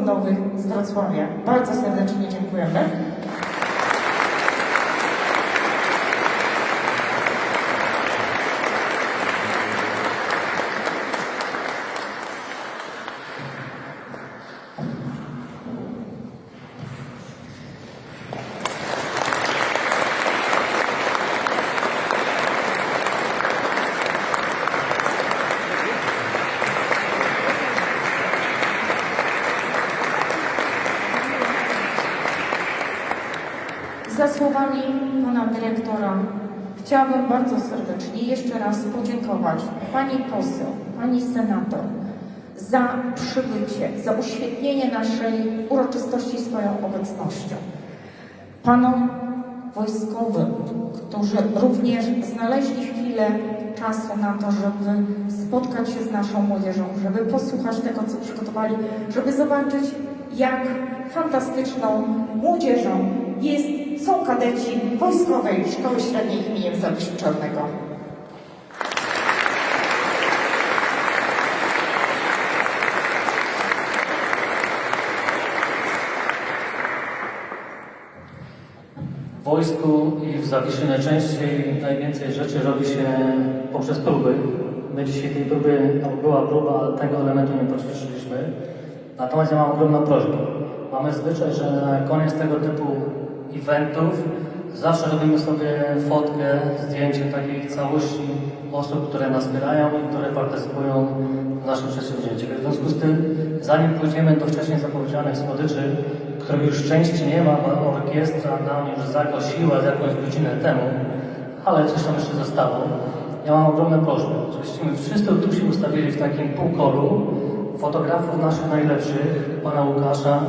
samorządowych z Wrocławia. Bardzo serdecznie dziękujemy. Za słowami pana dyrektora chciałabym bardzo serdecznie jeszcze raz podziękować pani poseł, pani senator za przybycie, za uświetnienie naszej uroczystości swoją obecnością. Panom wojskowym, którzy również znaleźli chwilę czasu na to, żeby spotkać się z naszą młodzieżą, żeby posłuchać tego, co przygotowali, żeby zobaczyć, jak fantastyczną młodzieżą jest, są kadeci Wojskowej Szkoły Średniej im. Zawisza Czarnego. W wojsku i w Zawiszy najczęściej najwięcej rzeczy robi się poprzez próby. My dzisiaj tej próby, no była próba, ale tego elementu nie poćwiczyliśmy. Natomiast ja mam ogromną prośbę. Mamy zwyczaj, że na koniec tego typu eventów zawsze robimy sobie fotkę, zdjęcie takiej całości osób, które nas wspierają i które partycypują w naszym przedsięwzięciu. W związku z tym, zanim pójdziemy do wcześniej zapowiedzianych słodyczy, których już części nie ma, bo orkiestra nam już zagłosiła z jakąś godzinę temu, ale coś tam jeszcze zostało. Ja mam ogromną prośbę, żebyśmy wszyscy tu się ustawili w takim półkolu fotografów naszych najlepszych, pana Łukasza,